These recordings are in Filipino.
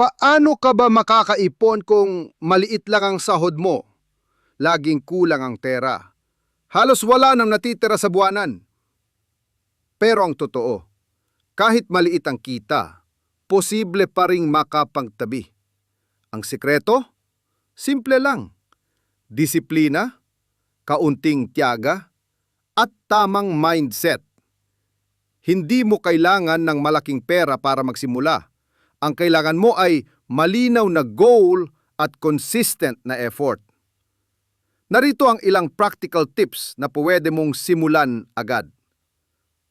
Paano ka ba makakaipon kung maliit lang ang sahod mo? Laging kulang ang tera. Halos wala nang natitira sa buwanan. Pero ang totoo, kahit maliit ang kita, posible pa ring makapangtabi. Ang sikreto? Simple lang. Disiplina, kaunting tiyaga, at tamang mindset. Hindi mo kailangan ng malaking pera para magsimula. Ang kailangan mo ay malinaw na goal at consistent na effort. Narito ang ilang practical tips na pwede mong simulan agad.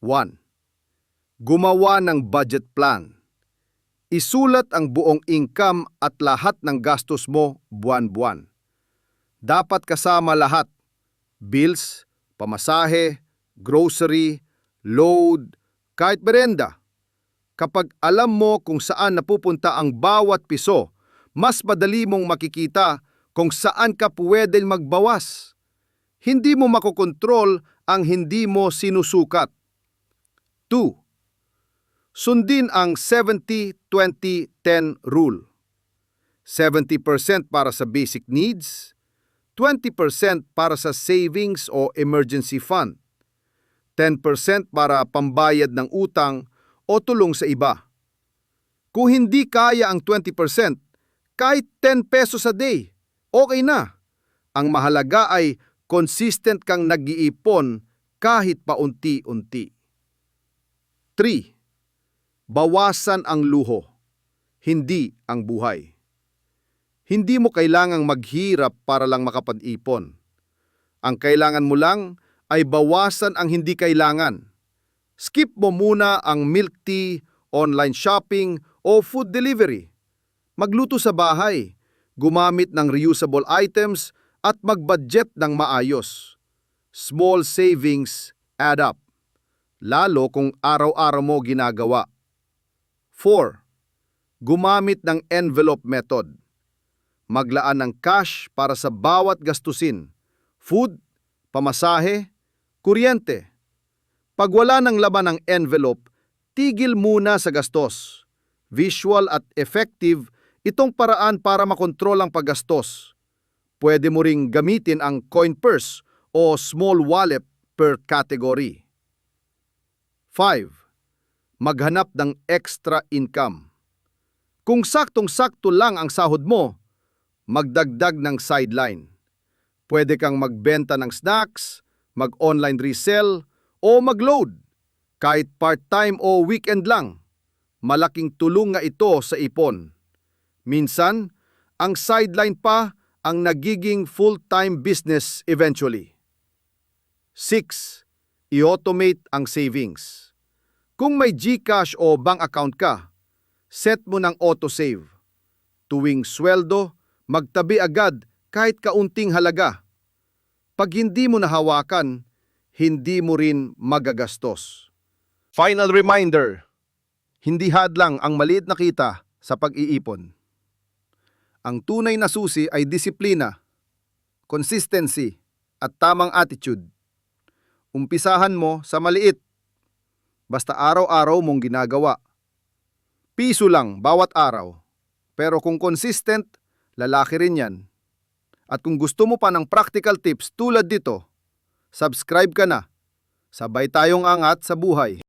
1. Gumawa ng budget plan. Isulat ang buong income at lahat ng gastos mo buwan-buwan. Dapat kasama lahat. Bills, pamasahe, grocery, load, kahit merenda. Kapag alam mo kung saan napupunta ang bawat piso, mas madali mong makikita kung saan ka pwedeng magbawas. Hindi mo makokontrol ang hindi mo sinusukat. 2. Sundin ang 70-20-10 rule. 70% para sa basic needs, 20% para sa savings o emergency fund, 10% para pambayad ng utang o tulong sa iba. Kung hindi kaya ang 20%, kahit 10 pesos a day, okay na. Ang mahalaga ay consistent kang nag-iipon kahit paunti-unti. 3. Bawasan ang luho, hindi ang buhay. Hindi mo kailangang maghirap para lang makapag-ipon. Ang kailangan mo lang ay bawasan ang hindi kailangan. Skip mo muna ang milk tea, online shopping o food delivery. Magluto sa bahay, gumamit ng reusable items at mag-budget ng maayos. Small savings add up, lalo kung araw-araw mo ginagawa. 4. Gumamit ng envelope method. Maglaan ng cash para sa bawat gastusin, food, pamasahe, kuryente. Pag wala ng laman ng envelope, tigil muna sa gastos. Visual at effective itong paraan para makontrol ang paggastos. Pwede mo ring gamitin ang coin purse o small wallet per category. 5. Maghanap ng extra income. Kung saktong-sakto lang ang sahod mo, magdagdag ng sideline. Pwede kang magbenta ng snacks, mag-online resell, o mag-load. Kahit part-time o weekend lang. Malaking tulong nga ito sa ipon. Minsan, ang sideline pa ang nagiging full-time business eventually. 6. I-automate ang savings. Kung may GCash o bank account ka, set mo ng autosave. Tuwing sweldo, magtabi agad kahit kaunting halaga. Pag hindi mo nahawakan, hindi mo rin magagastos. Final reminder, hindi hadlang ang maliit na kita sa pag-iipon. Ang tunay na susi ay disiplina, consistency, at tamang attitude. Umpisahan mo sa maliit, basta araw-araw mong ginagawa. Piso lang bawat araw. Pero kung consistent, lalaki rin yan. At kung gusto mo pa ng practical tips tulad dito, subscribe ka na. Sabay tayong angat sa buhay.